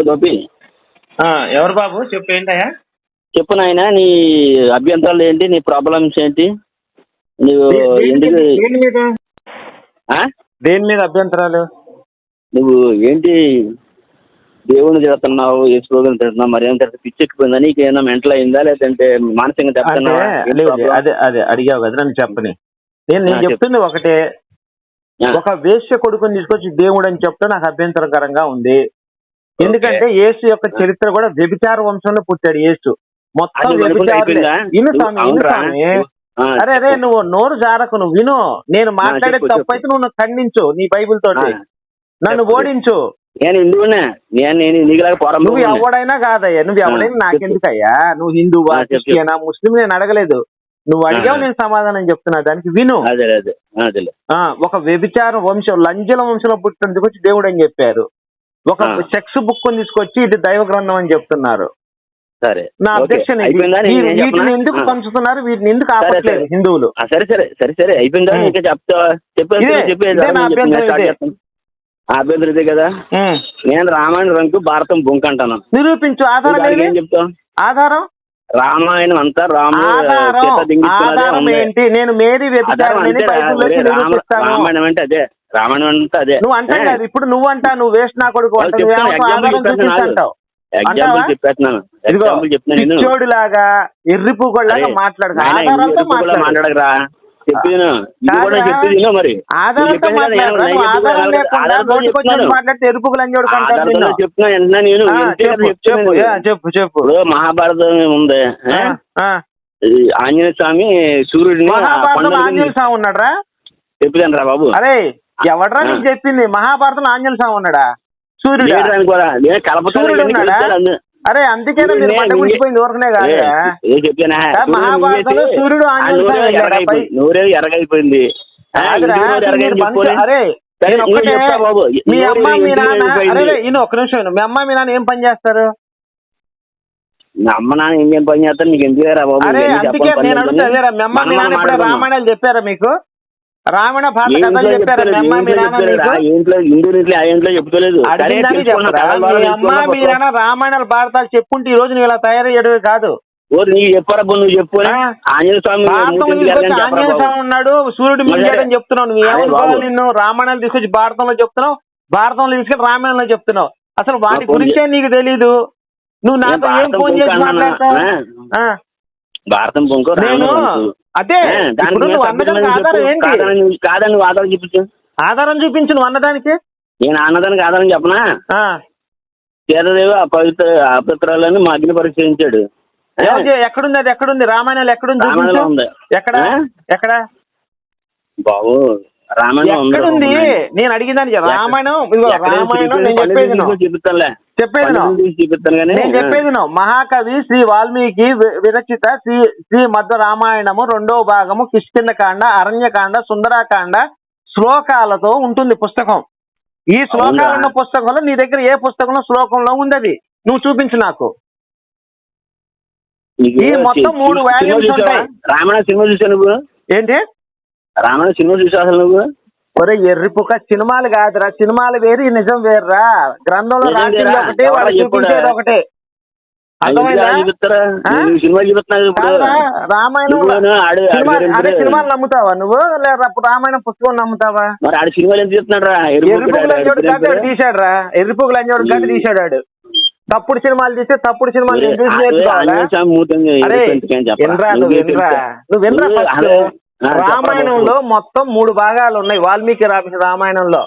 గోపి ఆ, ఎవరు బాబు? చెప్పు ఏంటయ్యా? చెప్పు నాయన నీ అభ్యంతరాలు ఏంటి నీ ప్రాబ్లమ్స్ ఏంటి? నువ్వు ఎందుకు దేని మీద? ఆ? దేని మీద అభ్యంతరాలు? నువ్వు ఏంటి దేవుని తిడుతున్నావు యేసుప్రభుని తిడుతున్నావు మరి ఏం తిడుతున్నావు పిచ్చి ఎక్కిపోయిందా? నీకు ఏమైనా మెంటల్ అయిందా? లేదంటే మానసికంగా తిడుతున్నావా? అదే అదే అడిగావు కదా నన్ను చెప్పని. నేను నేను. చెప్తుంది ఒకటే. ఒక వేశ్య కొడుకుని తీసుకొచ్చి దేవుడు అని చెప్తే నాకు అభ్యంతరకరంగా ఉంది. ఎందుకంటే యేసు యొక్క చరిత్ర కూడా వ్యభిచార వంశంలో పుట్టాడు యేసు. మొత్తం? విను స్వామి అరే అరే నువ్వు నోరు జారకు నువ్వు విను. నేను మాట్లాడే చెప్పు, తప్పు చెప్పు. అయితే నువ్వు ఖండించు నీ బైబిల్ తోటి. నన్ను ఓడించు. నేను హిందువునే. నేను నేను నీకులాగా పోరం నువ్వు ఎవడైనా కాదయ్యా. నువ్వు ఎవడైనా నాకెందుకయ్యా? నువ్వు హిందువా. క్రిస్టియనా ముస్లిం నేను అడగలేదు. నువ్వు అడిగావు. నేను సమాధానం చెప్తున్నా. దానికి విను. ఒక వ్యభిచార వంశం లంజల వంశంలో పుట్టినందుకు వచ్చి దేవుడు అని చెప్పారు? ఒక. సెక్స్ బుక్ తీసుకొచ్చి ఇది దైవ గ్రంథం అని చెప్తున్నారు. సరే. నా ఏం వీటిని? ఎందుకు. పంచుతున్నారు? వీటిని ఎందుకు ఆపట్లేదు. హిందువులు? సరే సరే సరే సరే. అయిపోయిందా. ఇంకా చెప్తా చెప్పేది అభ్యంతరం ఇదే. కదా. నేను రామాయణ రంకు భారతం బొంక అంటాను. నిరూపించు. ఆధారం? ఏం చెప్తావు? ఆధారం? రామాయణం అంతా రాముడు ఆధారం. ఏంటి? నేను మేరీ రామాయణం అంటే అదే. రామాయణం అంటే అదే. నువ్వు కదా ఇప్పుడు నువ్వు అంటా నువ్వు వేస్ట్ నా కొడుకు అంటావు ఎగ్జాంపుల్? చెప్పేస్తున్నాను. ఎగ్జాంపుల్ చెప్తున్నా నేను. పిచ్చోడు లాగా మాట్లాడకరా. చెప్పేది ఇది కూడా. చెప్పేది మరి. నేను- చెప్తున్నాను. చెప్తున్నా వెంటనే చెప్పు చెప్తున్నాను చెప్పు మహాభారతం ఉంది ఆంజనేయ స్వామి సూర్యుడిని ఆంజనేయ స్వామి ఉన్నాడ్రా? చెప్పాను రా బాబు. అరే ఎవడ్రా. నీకు చెప్పింది? మహాభారతం ఆంజనేయ స్వామి ఉన్నాడా? సూర్యుడు? సూర్యుడు అరే అందుకేనా మీరు పంట గుడిచిపోయింది ఊరకనే ఏ, కాదా ఏ మహాభారతంలో సూర్యుడు ఆంజనేయ నూరు చెప్పుకొని అరే. మీ అమ్మ మీ నాన్న. అరే ఈయన ఒక్క నిమిషం. మీ అమ్మ మీ నాన్న ఏం పని చేస్తారు? అమ్మ నాన్న ఇంకేం పని చేస్తారు? నీకు ఎందుకు రా బాబు? అరే ఇవన్నీ అందుకే నేను అడుగుతా. రామాయణాలు చెప్పారా మీకు? రామాయణ భారత కథలు చెప్పారా మీ అమ్మ మీ నాన్న ఇంట్లో ఇంట్లో ఆ ఇంట్లో చెప్తలేదు. మీ అమ్మ మీ నాన్న రామాయణాలు భారతాలు చెప్పుంటే ఈ రోజు నువ్వు ఇలా తయారయ్యేది కాదు. నీకు చెప్పారా నువ్వు చెప్పు? ఆంజనేయ స్వామి ఆంజనేయ ఉన్నాడు సూర్యుడు మరి మింగాడని చెప్తున్నావు నువ్వు ఏమనుకోవాలి. నిన్ను? రామాయణాలు తీసుకొచ్చి భారతంలో చెప్తున్నావు భారతంలో తీసుకెళ్ళి రామాయణంలో చెప్తున్నావు. అసలు వాటి గురించే నీకు తెలీదు. నువ్వు నాతో ఏం ఫోన్ చేసి? మాట్లాడతావు? భారతం నేను అదే కాదని నువ్వు ఆధారం చూపించు ఆధారం చూపించు నువ్వు అన్నదానికి నేను అన్నదానికి ఆధారం చెప్పనా? ఆ, సీతాదేవి అపవిత్ర అపవిత్రాలని మా అగ్ని పరిశీలించాడు. ఎక్కడుంది అది? ఎక్కడుంది? రామాయణాలు ఎక్కడుంది ఎక్కడ? ఆ? ఎక్కడ? బాబు రామాయణం నేను అడిగిన దానికి రామాయణం ఇదిగో రామాయణం నేను చెప్పేది నేను. మహాకవి శ్రీ వాల్మీకి విరచిత శ్రీ శ్రీ మధ్వ రామాయణము రెండో భాగము కిష్కిందకాండ అరణ్యకాండ సుందరాకాండ శ్లోకాలతో ఉంటుంది పుస్తకం. ఈ శ్లోకాలు? ఉన్న పుస్తకంలో నీ దగ్గర ఏ పుస్తకంలో శ్లోకంలో ఉంది అది నువ్వు చూపించు నాకు. ఈ మొత్తం మూడు వాల్యూమ్స్? ఉంటాయి. రామాయణ సినిమా చూసావు నువ్వు? ఏంటి? రామాయణ సినిమా చూసావు అసలు నువ్వు? ఒరే ఎర్రిపుక సినిమాలు కాదురా. సినిమాలు వేరు నిజం వేరురా. గ్రంథంలో రాసింది? ఒకటే వాళ్ళు? చూపించేది ఒకటే. సినిమాలు నమ్ముతావా నువ్వు? లేదా రామాయణం పుస్తకం నమ్ముతావా? మరి ఆడు సినిమాలు ఎందుకు చెప్తున్నాడు రా గడ్డ తీశాడు రా అంజోడు గడ్డ తీశాడు ఆడు. తప్పుడు సినిమాలు తీస్తే తప్పుడు సినిమాలు చూసి నేర్చుకోవాలా? నువ్వు రామాయణంలో మొత్తం మూడు భాగాలు ఉన్నాయి. వాల్మీకి రామాయణంలో.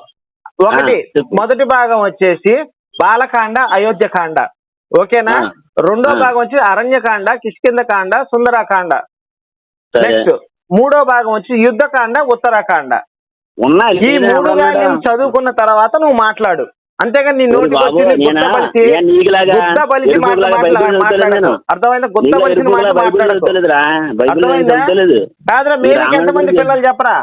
ఒకటి. మొదటి భాగం వచ్చేసి బాలకాండ అయోధ్యకాండ. ఓకేనా. రెండో. భాగం వచ్చి అరణ్యకాండ కిష్కిందకాండ సుందరకాండ. సరే. నెక్స్ట్ మూడో భాగం వచ్చి యుద్ధకాండ ఉత్తరాకాండ. ఈ మూడు చదువుకున్న తర్వాత నువ్వు మాట్లాడు. అంతేగాని నీ నేను. అర్థమైందా? అర్థమైందా? చదువుతలేదు. కాదురా మేరీకి ఎంతమంది పిల్లలు చెప్పరా?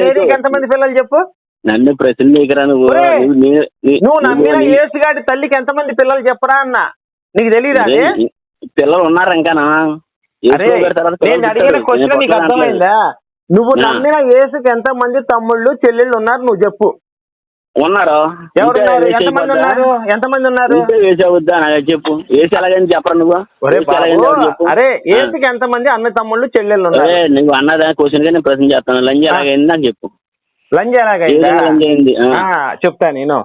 మేరీకి ఎంతమంది పిల్లలు చెప్పు? నన్ను ప్రశ్న నువ్వు? నువ్వు నమ్మిన యేసుగాడి తల్లికి ఎంతమంది పిల్లలు చెప్పరా అన్న? నీకు తెలియదా పిల్లలు ఉన్నారు ఇంకానా తర్వాత నేను అడిగిన. క్వశ్చన్ నీకు అర్థమైందా? నువ్వు. నమ్మిన యేసుకి ఎంతమంది తమ్ముళ్ళు చెల్లెళ్ళు ఉన్నారు నువ్వు చెప్పు. ఉన్నారు? ఉంటే ఎంతమంది? ఉన్నారు? ఎంతమంది ఉన్నారు? చెప్పు. వేసి ఎలాగని చెప్పరా నువ్వు? అరే ఏసుకి ఎంతమంది అన్న తమ్ముళ్ళు చెల్లెళ్ళు ఉన్నారు? నువ్వు అన్నదా క్వశ్చన్గా నేను ప్రశ్న చేస్తాను. లంచ్ ఎలాగైంది నాకు చెప్పు. లంజ్ ఎలాగైందా? చెప్తా నేను.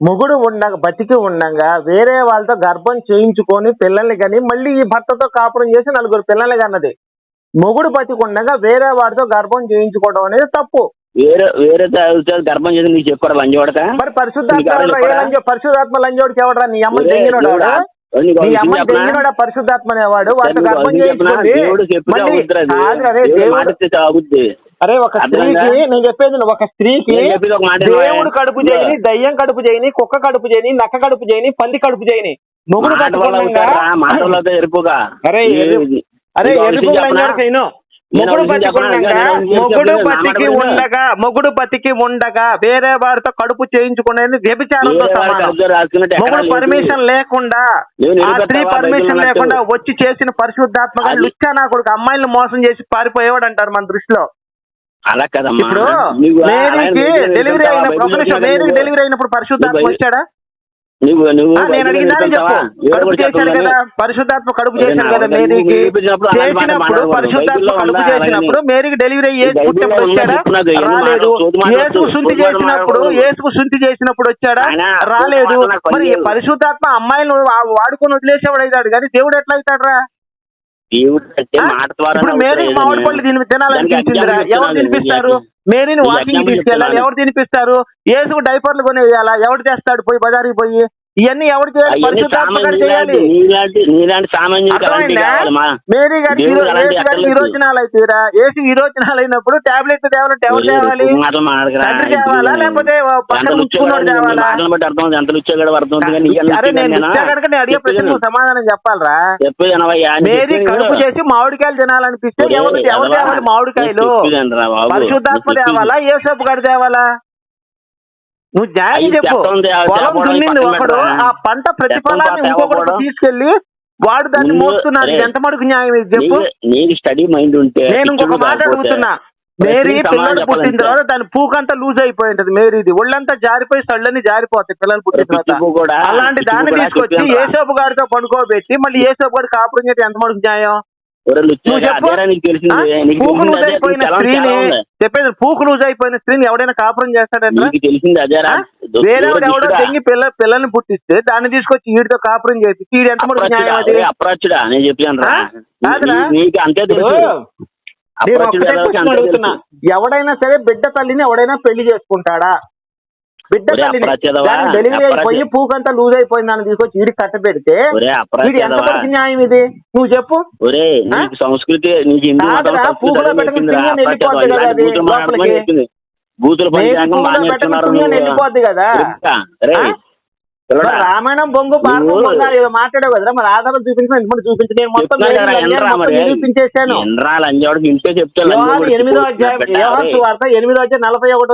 మొగుడు ఉండగా బతికి ఉండగా వేరే వాళ్ళతో గర్భం చేయించుకొని పిల్లల్ని కానీ మళ్ళీ ఈ భర్తతో కాపురం చేసి నలుగురు పిల్లల్ని కన్నది. మొగుడు బతికి ఉండగా వేరే వాడితో గర్భం చేయించుకోవడం అనేది తప్పు. వేరే వేరే గర్భం చేసి నీకు చెప్పాడు లంచ్ కొడక? మరి పరిశుద్ధాత్మ పరిశుద్ధాత్మ లంజోడికి ఎవడరా? నీ అమ్మ దెంగినోడా నీ అమ్మ? దెంగినోడా పరిశుద్ధాత్మ అనేవాడు? వాడితో గర్భం. అరే ఒక? స్త్రీకి నేను చెప్పేది ఒక స్త్రీకి? దేవుడు కడుపు చేయని దయ్యం కడుపు చేయని కుక్క కడుపు చేయని నక్క కడుపు చేయని పంది కడుపు చేయని మొగుడు ఎరుపుగా అరే, అరే ఎరుపు మొగుడు విను. ఉండగా మొగుడు బతికి ఉండగా వేరే వాడితో కడుపు చేయించుకునేది వ్యభిచారంతో సమానం మొగుడు. పర్మిషన్ లేకుండా ఆ? స్త్రీ పర్మిషన్. లేకుండా వచ్చి చేసిన పరిశుద్ధాత్మగా అది- లుచ్చా నా కొడుకు అమ్మాయిలను మోసం చేసి పారిపోయేవాడు అంటారు మన దృష్టిలో అలా కదమ్మా ఇప్పుడు మేరీకి? డెలివరీ అయినప్పుడు మేరీకి డెలివరీ అయినప్పుడు పరిశుద్ధాత్మ వచ్చాడా నువ్వు నువ్వు నేను అడిగిన కడుపు చెప్పమని? కదా. పరిశుద్ధాత్మ కడుపు అదే చేశాడు నా కదా మేరీకి. చేసినప్పుడు. పరిశుద్ధాత్మ కడుపు చేసినప్పుడు? మేరీకి డెలివరీ ఏసు పుట్టినప్పుడు వచ్చాడా? రాలేదు. ఏసుకు శుద్ధి చేసినప్పుడు. ఏసుకు శుద్ధి చేసినప్పుడు వచ్చాడా? రాలేదు. మరి. పరిశుద్ధాత్మ అమ్మాయిలు వాడుకొని వదిలేసేవాడు అవుతాడు కానీ దేవుడు ఎట్లా అవుతాడు ద్వారా ఇప్పుడు మేరీ మామిడి పళ్ళు తిని తినాలనిపించిందిరా? ఎవరు తినిపిస్తారు? మేరీని వాకింగ్ తీసుకెళ్ళాలి. ఎవరు తినిపిస్తారు? ఏసుకు డైపర్లు కొనేయాలా ఎవరు చేస్తాడు పోయి బజార్కి పోయి? ఇవన్నీ ఎవరు చేయాలి? నీలాంటి గారికి దేవుడు ఈరో- అలాంటి ఏసు ఏసు విరోచనాలు అయినప్పుడు టాబ్లెట్ తేవాలంటే ఎవరు తేవాలి లేకపోతే అడిగే ప్రశ్న సమాధానం చెప్పాలరా? మేరీ కడుపు. చేసి మామిడికాయలు తినాలనిపిస్తే ఎవరు ఎవరు తేవాలి మామిడికాయలు. పరిశుద్ధాత్మ తేవాలా? ఏసపు గారు తేవాలా? నువ్వు న్యాయం చెప్పు పొలం దున్నింది ఒకడు? ఆ పంట ప్రతిఫలాన్ని ఇంకొకటి. తీసుకెళ్ళి వాడు దాన్ని మోస్తున్నాడు ఎంత మటుకు న్యాయం ఇది చెప్పు నీకు- నీకు స్టడీ మైండ్ ఉంటే నేను ఇంకొక మాట అడుగుతున్నా మేరీ పిల్లలు పుట్టిన. తర్వాత దాని పూకంతా లూజ్ అయిపోయి ఉంటది మేరీది ఒళ్ళంతా జారిపోయి సళ్ళని జారిపోతాయి పిల్లలు పుట్టిన తర్వాత అలాంటి దాన్ని తీసుకొచ్చి. ఏసోపు గారితో పండుకోబెట్టి మళ్ళీ ఏసోపు గారి కాపురం చేయడం ఎంత మటుకు న్యాయం చెప్పేది పూకు లూజ్ అయిపోయిన స్త్రీని ఎవడైనా కాపురం చేస్తాడంటే తెలిసింది అదేరా వేరే ఎవడో దూరదిష్టుడా? తెంగి పిల్ల పిల్లల్ని పుట్టిస్తే దాన్ని తీసుకొచ్చి వీడితో కాపురం చేసి వీడు ఎంత అప్రాచ్యుడా నేను చెప్పాను అంతే. ఎవడైనా సరే బిడ్డ తల్లిని ఎవడైనా పెళ్ళి చేసుకుంటాడా? బిడ్డ డెలివరీ. అయిపోయి పూకంతా లూజ్ అయిపోయింది దాన్ని తీసుకొచ్చి వీడికి అప్రాచ్యుడవా? వరకు న్యాయం ఇది? నువ్వు చెప్పు. సంస్కృతి పూకులో అప్రాచ్యుడవా? వెళ్ళిపోద్ది కదా రామాయణం బొంగు మాట్లాడావు కదరా? మరి ఆధారం చూపించిన మొత్తం లంజావాడికి ఇంటే ఎనిమిదో. అధ్యాయం ఎనిమిదో అధ్యాయం నలభై ఒకటి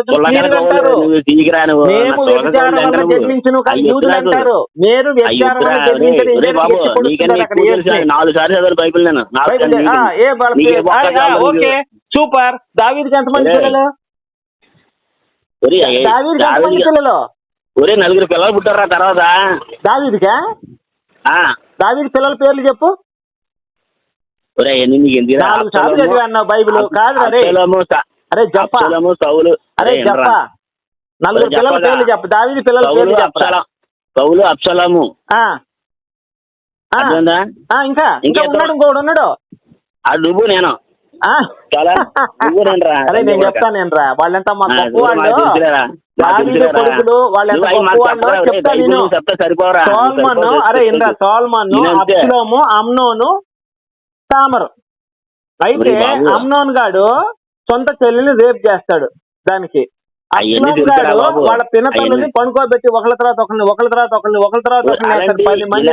అంటారు. నాలుగు సార్లు చదివాను బైబిల్ నేను. ఓకే. సూపర్. దావీదికి ఎంతమంది పిల్లలు? దావీదికి ఎంతమంది పిల్లలు? ఒరే నలుగురు పిల్లలు పుట్టారా తర్వాత. దావీదికా? ఆ, దావీది పిల్లల పేర్లు చెప్పు. ఒరే ఎన్ని నీకు ఎందుకురా? నాలుగు సార్లు అబ్షాలోము, చదివా అన్నావు బైబిల్. కాదు అరే అరే జప్ప సౌలు. అరే జప్ప. నలుగురు పిల్లల. పేర్లు చెప్పు. దావీది పిల్లల సౌలు పేర్లు అప్సలము ఇంకా? ఇంకా ఉన్నాడు ఇంకోడు ఉన్నాడు. ఆ నువ్వు నేను. నేను రా అరే నేను చెప్తాను నేను రా వాళ్ళంతా మా వాళ్ళు. తెలుసులేరా. కొడుకులు వాళ్ళంతా మాకు వాళ్ళు. చెప్తా నేను సోల్మన్. అరే ఇంద్ర సోల్మన్ నేనంతే. అప్సులోము అమ్నోను తామరు అయితే. అమ్నోన్ గాడు సొంత చెల్లిని రేప్ చేస్తాడు దానికి. వాళ్ళ పినతల్ని అవన్నీ- పనుకోబెట్టి ఒకళ్ళ తర్వాత ఒకరిని ఒకళ్ళ తర్వాత ఒకరిని ఒకళ్ళ తర్వాత పది మంది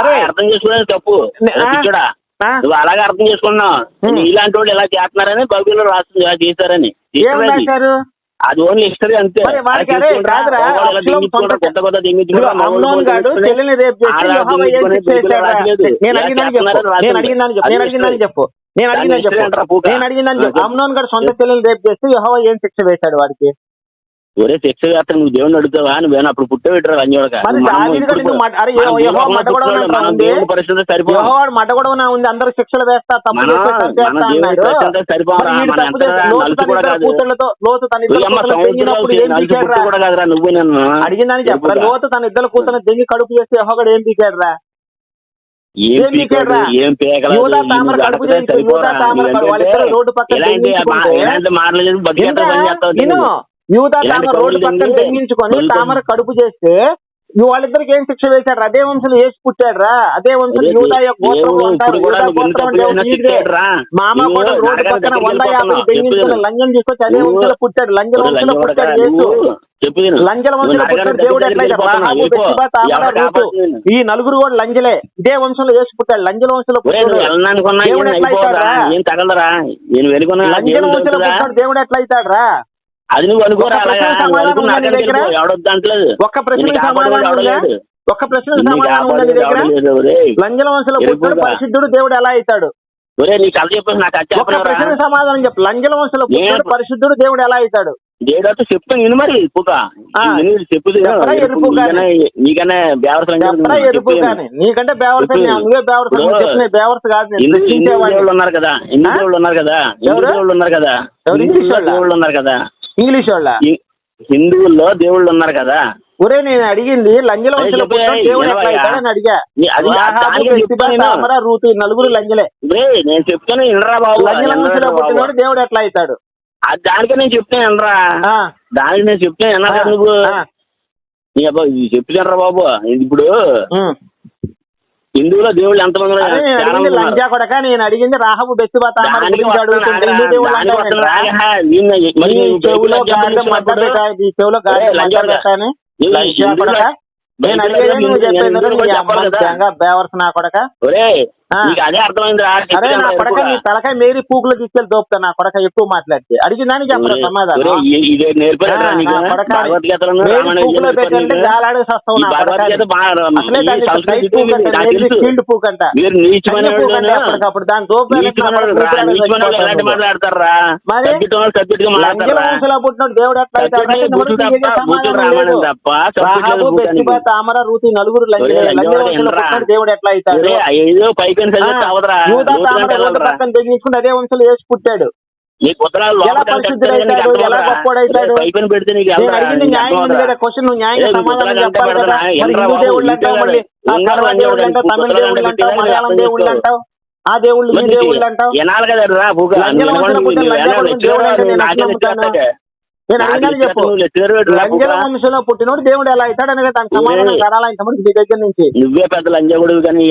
అరే. అర్థం చేసుకునేది తప్పు? నువ్వు అలాగే అర్థం చేసుకున్నావు. ఇలాంటి వాళ్ళు ఇలా చేస్తున్నారని బైబిల్ రాస్తుంది చేశారని. అది ఓన్లీ హిస్టరీ అంతే. కొత్త కొత్త. నేను చెప్పు. నేను. అడిగిందని చెప్పు. నేను అడిగిందని. చెప్పు. అమ్నోన్ గారు సొంత చెప్పు. చెల్లెల్ని రేపు చేస్తే యెహోవా ఏం శిక్ష వేశాడు వాడికి? ఒరే శిక్ష చేస్తా నువ్వు దేవుని అడుగుతావా నువ్వేనా అప్పుడు పుట్టే పెట్టరా లంజోడక నువ్వు మాట- కూడా ఉంది. అందరు శిక్షలు వేస్తా తప్పు కూడా కాదురా. నన్ను అడిగిందని చెప్పరా? చెప్పురా. లోతు తన ఇద్దరు కూతుళ్ళని దెంగి కడుపు చేస్తే ఏం పీకాడు రా రోడ్డు పక్కన ఇలాంటి తామర రోడ్డు పక్కన తెంగి తెంగించుకొని. తామర కడుపు చేస్తే వాళ్ళిద్దరికి ఏం శిక్ష వేశాడు అదే వంశంలో వేసి పుట్టాడు రా అదే వంశం అదే యూదా యొక్క దేవుడు గోత్రం అంటారు ఇప్పుడు కూడా యూదా నువ్వు ఎన్ని గోత్రం తప్పులు అంటే చేసినా వీడిదే. శిక్షేయడురా. మామ కూడా రోడ్డు పక్కన వంద యాభై. తెంగించుకుని లంజం తీసుకొచ్చి అదే వంశంలో పుట్టాడు. లంజల వంశంలో పుట్టాడు యేసు. లంజల వంశంలో పుట్టాడు దేవుడు ఎట్లయితే? ఈ నలుగురు కూడా లంజలే. ఇదే వంశంలో వేసి పుట్టాడు. లంజల వంశంలో పుట్టాడు. దేవుడు ఎట్లా అయిపోదా? అవుతాడురా? ఏం తగలరా? నేను వెనుకున్నా లంజల వంశంలో? పుట్టాడు. దేవుడు ఎట్లా అవుతాడు రా అది నువ్వు అనుకోరా. ఎవడొద్దు ఒక్క ప్రశ్న. ఒక్క ప్రశ్న నిన్ను సమాధానం ఉందా నీ కాపాడేవాడు దగ్గర ఎవడో లేడు. ఒరేయ్. లంజల వంశంలో పుట్టాడు వెళ్ళిపోరా. పరిశుద్ధుడు దేవుడు ఎలా అవుతాడు చెప్పేసి నాకు అది ఒక్క చెప్పరా ప్రశ్న సమాధానం చెప్పు లంజల వంశంలో పుట్టాడు నేను- పరిశుద్ధుడు దేవుడు ఎలా అవుతాడు దేవుడు చెప్తాను విను మరి పుక. చెప్పు? నీకన్నా బేవరసం ఎరుపు నీకంటే బేవర్స్. నువ్వే బేవర్స్ బేవర్స్ కాదు నేను ఉన్నారు కదా? దేవుళ్ళు ఉన్నారు కదా హిందూ ఎవరు? దేవుళ్ళు ఉన్నారు కదా? దేవుళ్ళు ఉన్నారు కదా ఇంగ్లీష్ వాళ్ళ? హిందువుల్లో దేవుళ్ళు ఉన్నారు కదా. ఒరే నేను అడిగింది లంజల ఏయ్, దేవుడు ఎట్లా? అవుతాడని అడిగా. తామర రూతు? నలుగురు లంజలే. ఒరేయ్, నేను చెప్తాను వినరా బాబు. లంజల వంశంలో. పుట్టినోడు దేవుడు ఎట్లా అవుతాడు దానికే నేను చెప్తాను వినరా. ఆ, దానికి నేను చెప్తాను ఆ, నువ్వు. ఆ, నీ అబ్బా ఇది చెప్తానరా బాబు. ఇప్పుడు. హిందువులో దేవుళ్ళు ఎంతమంది ఉన్నారు? అదే నేను చాలా అడిగింది మంది ఉన్నారు. లంజా కొడక నేను అడిగింది రాహబు బెత్తిబా తామర దానికి గురించి అడుగుతుంటే వస్తున్నాడా? హిందూ దేవుడు దానికి అంటావు వస్తున్నాడా? ఏంట్రా? నిన్న మరి నీ నువ్వు చెవులో గాడిద మడ్డ పెట్టా గాడిద మడ్డ నువ్వు లంజా కొడక నేను అడిగేది నువ్వు చెప్పిన చెప్పేది హిందువులో నీ చెప్పాలి కదా. అమ్మంగా బేవర్స్ నా కొడక ఒరేయ్ ఆ. నీకు అదే అర్థమైందిరా. అరే నా కొడక. నీ తలకాయ మేరీ పూకులు తీసుకెళ్ళి దోపుతా నా కొడక ఎక్కువ మాట్లాడితే. అడిగిందని చెప్పరా సమాధానం? అప్పటికప్పుడు దాని దేవుడు ఎట్లా అవుతాడు? దేవుడు ఎట్లా అవుతాడు? అవదరా పక్కన తెగించుకుంటే అదే వంశంలో వేసి పుట్టాడు నీకు ఉత్తరాలు ఎలా పరిశుద్ధుడైతాడు? ఎలా గొప్పోడైతాడు? పైపని పెడితే నీకు నేను ఎవరా? అడిగింది నీకు న్యాయం ఉంది అర్థమవుతుందా? కదా క్వశ్చన్ నువ్వు న్యాయంగా ఏ, నీకు సమాధానం ఉత్తరాలు చెప్పాలి అంటే కదా పడదా? మరి ఎన్రా హిందూ బాబు, దేవుళ్ళు అంటావు మళ్ళీ ఆ దేవుళ్ళు ఎవరు అంటావు తమిళ ఉత్తరాలు దేవుళ్ళు అంటే అంటావు పెట్టారు, మలయాళం అర్థం దేవుళ్ళు చేసుకో. అంటావు ఆ దేవుళ్ళు ఈ దేవుళ్ళు అంటావు ఎనాలి కదా రా భూగా నేను అడిగినాను చెప్పు. లంజల వంశంలో పుట్టినోడు దేవుడు ఎలా అవుతాడు అనేది దానికి సమాధానం ఒరేయ్. కరాలా ఇంతమంది నీ దగ్గర నుంచి. నువ్వే పెద్ద లంజగుడు కానీ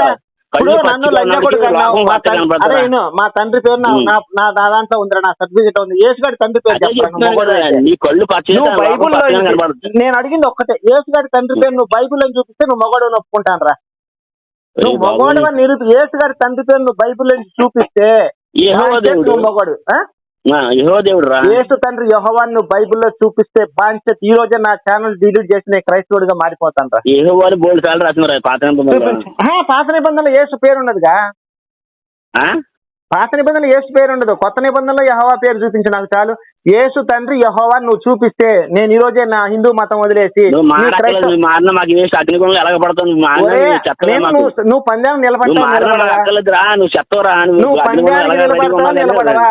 తన-. ఇప్పుడు నన్ను పచ్చిగా లంజ ఉన్నడికి కొడుకు అన్నావు. లోకం మా తన్- తండ్రి పేరు నా. నా- నా నా దాంట్లో ఉందిరా నా సర్టిఫికేట్ ఉంది. యేసుగాడి తండ్రి పేరు అదే కనపడుతుంది నేను అడిగింది ఒక్కటే యేసుగాడి తండ్రి పేరు నువ్వు బైబుల్లో చూపిస్తే నువ్వు మగోడు ఒప్పుకుంటాను రా నువ్వు మగోడు నిరూపి యేసుగాడి తండ్రి పేరు నువ్వు బైబుల్లో చూపిస్తే యెహోవా బాంచెత్ దేవుడు. నువ్వు మగోడు ఆ? ఆ, యెహోవా దేవుడు రా యేసు తండ్రి యహోవాన్ని నువ్వు బైబుల్లో చూపిస్తే బాంచెత్ ఈ రోజే నా ఛానల్ డిలీట్ చేసి నేను క్రైస్తవుడిగా మారిపోతాను రా యెహోవా అని బోల్డ్ సార్లు పాత నిబంధనలో. పాత నిబంధనలో యేసు పేరు ఉండదుగా ఆ? పాత నిబంధనలో యేసు పేరు ఉండదు కొత్త నిబంధనలో యహోవా పేరు చూపించు నాకు చాలు. యేసు తండ్రి యహోవా నువ్వు చూపిస్తే నేను ఈ రోజే నా హిందూ మతం వదిలేసి నువ్వు నీ మారక్కలేదు క్రైస్తవ- నువ్వు పందెం నువ్వు నిలబడతావు నిలబడవా?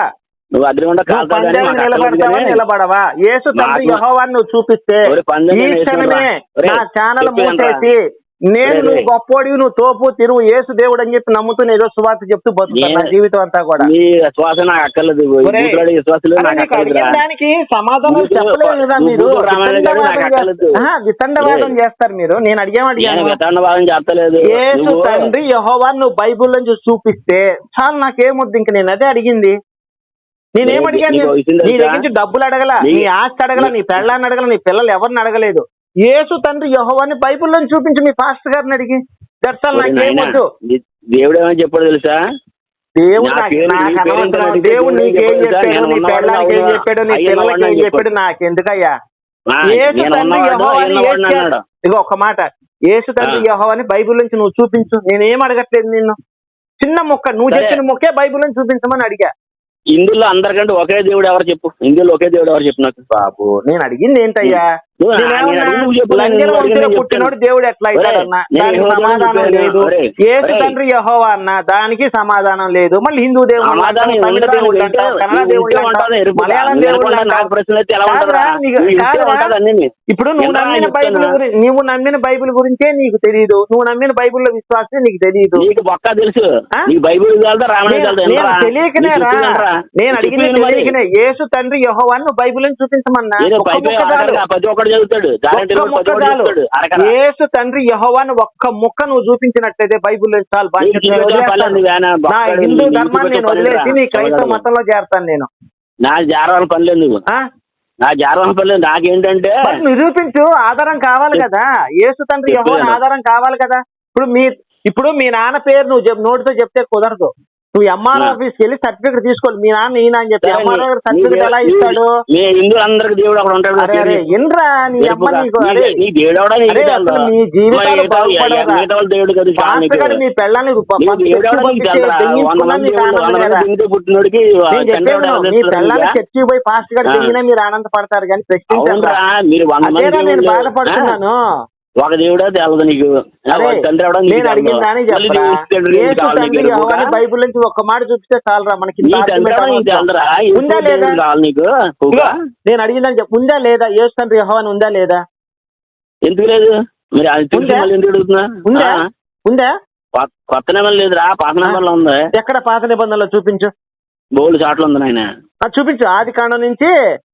నువ్వు నిలబడవా అగ్నిగుండ నిలబడతావా యేసు తండ్రి యహోవాన్ని నువ్వు చూపిస్తే ఈ క్షణమే నా ఛానల్. మూసేసి నేను నువ్వు. గొప్పోడివి నువ్వు తోపు తిరుగు యేసు దేవుడు అని చెప్పి నమ్ముతూ నేను ఏదో సువార్త చెప్తూ బతుకుతాను నా నేను- జీవితం అంతా కూడా. శ్వాస నాకు అక్కర్లేదు. దానికి సమాధానం చెప్పలేదు కదా మీరు. వితండవాదం. చేస్తారు. మీరు. నేను అడిగాం నేను అడిగాను వితండవాదం చేస్తలేదు. యేసు తండ్రి యహోవా నువ్వు బైబుల్ నుంచి చూపిస్తే చాలు నాకేమొద్దు ఇంక నేను అదే అడిగింది. నేనేం లేదు, అడిగాను? నీకు నేను? విషయం నీ? దగ్గర నుంచి డబ్బులు అడగల నీ- ఆస్తి అడగల నీ పెళ్ళాన్ని అడగల నీ పిల్లలు ఎవరిని అడగలేదు? యేసు తండ్రి యహోవాని బైబుల్లో చూపించి మీ పాస్టర్ గారిని అడిగి. నాకేమొద్దు దేవుడు ఏమని చెప్పాడు తెలుసా? దేవుడు దేవుడు నీకు చెప్పాడు? నీ ఏం? చెప్పాడు? నీ పిల్లలకి ఏం చెప్పాడు? నాకెందుకయ్యా? నేను తండ్రి యెహోవాని ఇదిగో ఒక మాట. యేసు తండ్రి. యెహోవాని బైబిల్ నుంచి నువ్వు చూపించు. నేనేం అడగట్లేదు నిన్ను. చిన్న మొక్క నువ్వు. చెప్పిన మొక్కే బైబిల్ నుంచి చూపించమని అడిగా. ఇందులో అందరికంటే ఒకే దేవుడు ఎవరు చెప్పు? ఇందులో ఒకే దేవుడు ఎవరు చెప్పు నాకు? బాబు నేను అడిగింది ఏంటయ్యా? పుట్టినోడు. దేవుడు ఎట్లా అవుతాడన్నా నేను దానికి సమాధానం. లేదు. ఒరేయ్. తండ్రి యహోవా అన్న దానికి సమాధానం లేదు. మళ్ళీ హిందూ దేవుడు తమిళ దేవుడు కన్నడ. మలయాళం. ఇప్పుడు నువ్వు నమ్మిన? బైబిల్ గురించి నువ్వు నమ్మిన బైబిల్ గురించే నీకు తెలియదు నువ్వు నమ్మిన బైబిల్లో విశ్వాసే నీకు తెలియదు నీకు తెలుసు. బైబిల్ తెలియకనే రా. నేను అడిగింది తెలియకనే. యేసు తండ్రి యహోవాన్ని నువ్వు బైబిల్ చూపించమన్నా ప్రతి ఒక్కడు చదువుతాడు. గ్యారెంటీ చాలు. చదువుతాడు యేసు తండ్రి యహోవాని ఒక్క ముక్క నువ్వు చూపించినట్లయితే బైబిల్ చాలు నా హిందూ ధర్మాన్ని నేను వదిలేసి నీ క్రైస్తవ. మతంలో చేరతాను నేను. నా జారవాల పని లేదు నువ్వు? నా జారవాల పని లేదు నాకేంటంటే నిరూపించు ఆధారం కావాలి కదా. యేసు తండ్రి యహోవాని. ఆధారం కావాలి కదా. ఇప్పుడు మీ ఇప్పుడు మీ నాన్న పేరు నువ్వు నోటితో చెప్తే కుదరదు. నువ్వు ఎంఆర్ ఆ. ఆఫీస్కి వెళ్ళి సర్టిఫికెట్ తీసుకోవాలి. మీ నాన్న ఈయన అని చెప్పి ఎంఆర్ సర్టిఫికెట్ ఎలా ఇస్తాడు? హిందూ అందరికి దేవుడు అక్కడ ఉంటాడు అరే ఎన్రా నీ అమ్మ తెలుపుగా. నీకు నీ- అరే నీ దేవుడు నీ జీవితాలు మీ పెళ్ళాన్ని పుట్టినోడికి మీ నీకు? చర్చికి పోయి గారు ఆ. దిగినా మీరు ఆనందపడతారు కానీ ప్రశ్నించారా నేను. బాధపడుతున్నాను? ఒక దేవుడే తెలదు నీకు? తండ్రి ఎరుపుగా? బైబిల్ నుంచి ఒక్క మాట చూపిస్తే చాలరా? మనకి? ఉందా? లేదా? నీకు? నేను అడిగిందని చెప్పు. ఉందా లేదా? యేసు తండ్రి యెహోవాని ఉందా లేదా? ఎందుకు లేదు? మరి ఎందుకు అడుగుతున్నా? ఉందా? ఉందా? కొత్త- నెంబర్ లేదురా పాత నెంబర్లో ఉంది. ఎక్కడ పాత నిబంధనలో చూపించు. బోల్డ్ చాట్లు ఉంది నాయన. ఆ, చూపించు ఆది కాండం నుంచి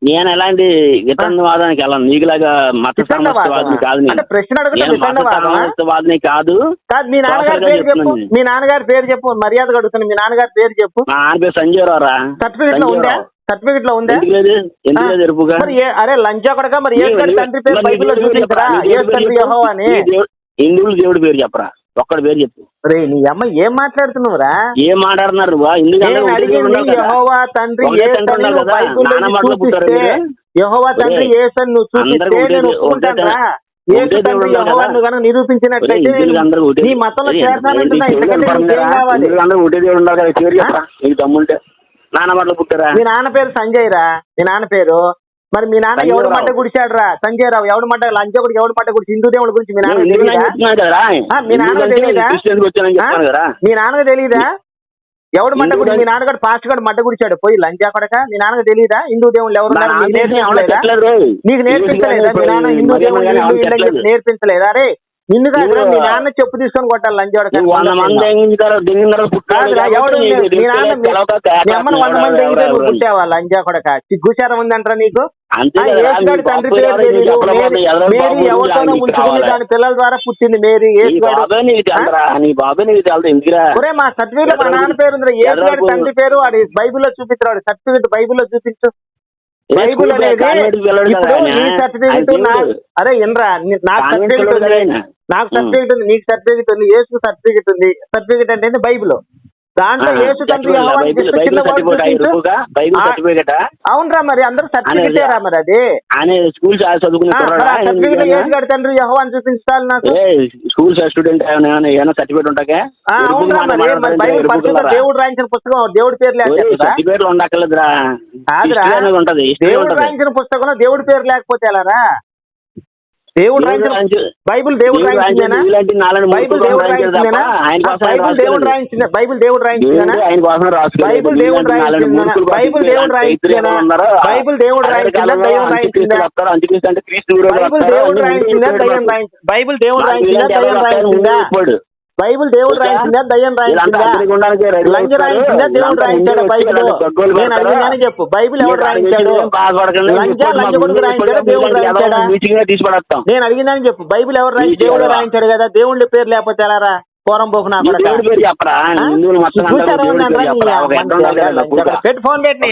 నేను ఎలాంటి వితండవాదానికి వెళ్ళను. నీకులాగా మత సమస్తవాదిని కాదు నేను. ప్రశ్న? సమస్తవాదిని కాదు. కాదు మీ నాన్నగారి పేరు చెప్పు. మీ నాన్నగారి పేరు చెప్పు. మర్యాద అడుగుతాను మీ నాన్నగారి పేరు చెప్పు. మా ఆయన పేరు సంజయ్ రావు రా సర్టిఫికెట్లో ఉందా? సర్టిఫికెట్లో ఉందా మరి అరే లంచా కొడక మరి ఏ తండ్రి పేరు బైబిల్లో చూపించరా? ఏ తండ్రి యెహోవా అని హిందువుల దేవుడి పేరు చెప్పరా? ఒక్కడి పేరు చెప్పు. రే నీ అమ్మ ఏం మాట్లాడుతున్నావురా? ఏం మాట్లాడుతున్నారు నువ్వు ఎందుకంటే. యెహోవా తండ్రి. యెహోవా తండ్రి ఒరేయ్, ఏ అని నువ్వు చూపిస్తే నేను ఒప్పుకుంటానురా తండ్రి కనుక నిరూపించినట్లయితే నీ మతంలో? కావాలి? ఒకటే దేవుడు కదా? పేరు చెప్పరా? నీకు దమ్ముంటే నాన్న మాటలు పుట్టారా మీ నాన్న పేరు సంజయ్ రా మీ నాన్న పేరు? మరి మీ నాన్న ఎవడు. మట్ట గుడిచాడు రా సంజయ్ రావు ఎవడు మట్ట లంచకుడికి ఎవడు మట్ట గుడిచి? హిందూ దేవుడి గురించి మీ నాన్న నేను ఎందుకు తెలియదా? మీ నాన్న మీ తెలీదా ఎవడు మట్ట గుడి హిందూ మీ నాన్నగాడు పాస్ట్ గారు మట్ట గుడిచాడు. పోయి లంచా కొడక. మీ నాన్నకు తెలీదా హిందూ దేవుళ్ళు ఎవరు? నీకు నేర్పించలేదా? మీ నాన్న హిందూ చెప్పలేదు. నేర్పించలేదా అరే నిన్ను కాదు మీ నాన్న చెప్పు తీసుకొని కొట్టాలి నువ్వు వంద మంది అమ్మను వంద మంది ఎవరు- పుట్టావా లంజా కొడక? సిగ్గుచారం ఉందంటారా నీకు? తండ్రి మేరీ- ఎవరితోనో రావాలి. దాని పిల్లల ద్వారా పుట్టింది మేరీ ఒరే మా సర్టిఫికెట్ మా నాన్న పేరు తండ్రి పేరు వాడి బైబిల్లో చూపించాడు సర్టిఫికెట్ బైబిల్లో చూపించు. బైబిల్ అనేది అరే ఎన్రా నాకు సర్టిఫికెట్ ఉంది. నాకు. సర్టిఫికెట్ ఉంది నీకు సర్టిఫికెట్ ఉంది యేసు సర్టిఫికెట్ ఉంది సర్టిఫికెట్ అంటే? బైబిల్ దాంట్లో యేసు తండ్రి అవునరా మరి అందరూ సర్టిఫికెట్ రా. మరి అది? స్కూల్ సర్టిఫికెట్ తండ్రి యెహోవాని చూపించాలి నాకు. స్కూల్ స్టూడెంట్ ఏమైనా సర్టిఫికేట్ పరిశుద్ధ దేవుడు రాయించిన పుస్తకం దేవుడి పేరు లేకపోతే ఉండక్కర్లేదురా ఉంటది దేవుడు రాయించిన పుస్తకంలో దేవుడి పేరు లేకపోతే ఎలారా దేవుడు రాయించిన రాయించు- బైబిల్ దేవుడు రాయించిందేనా బైబిల్ దేవుడు రాయించిందేనా బైబిల్ దేవుడు. రాయించింది బైబిల్ దేవుడు రాయించిందేనా. బైబిల్ దేవుడు ఇలాంటి నాలుగు రాయించిందా మూర్ఖులు బైబిల్ దేవుడు ఇలాంటి రాయించిందా క్రైస్తవులు ఉన్నారు. బైబిల్ దేవుడు రాయించిందా? దయ్యం రాయించిందా? బైబిల్ దేవుడు రాయించిందా? దయ్యం. రాయించిందా? బైబిల్ దేవుడు రాయించిందా? దయ్యం రాయించిందా. బైబిల్ దేవుడు? రాయించిందా? దయ్యం రాయించిందా? దేవుడు రాయించాడా బైబిల్? నేను చెప్పు. బైబిల్ ఎవడు మీరు రాయించాడు? కొడుకు దేవుడు రాయించాడా? ఎవరో. నేను అడిగిందని చెప్పు. బైబిల్ ఎవరు రాయించి దేవుడు ఎవరా? రాయించాడు కదా? దేవుడి పేరు లేకపోతే ఎలారా? పోరం పోకు నా నీ కొడక. దేవుడి పేరు చెప్పరా? ఆ? హిందువులు మొత్తం అందరూ చూసారా దేవుడి పేరు ఉందంటారా? చెప్పరా? ఒక నీ ఎడ్డ ఉండాలి కదా అమ్మ డబ్బుగా. పెట్టి ఫోన్ పెట్టి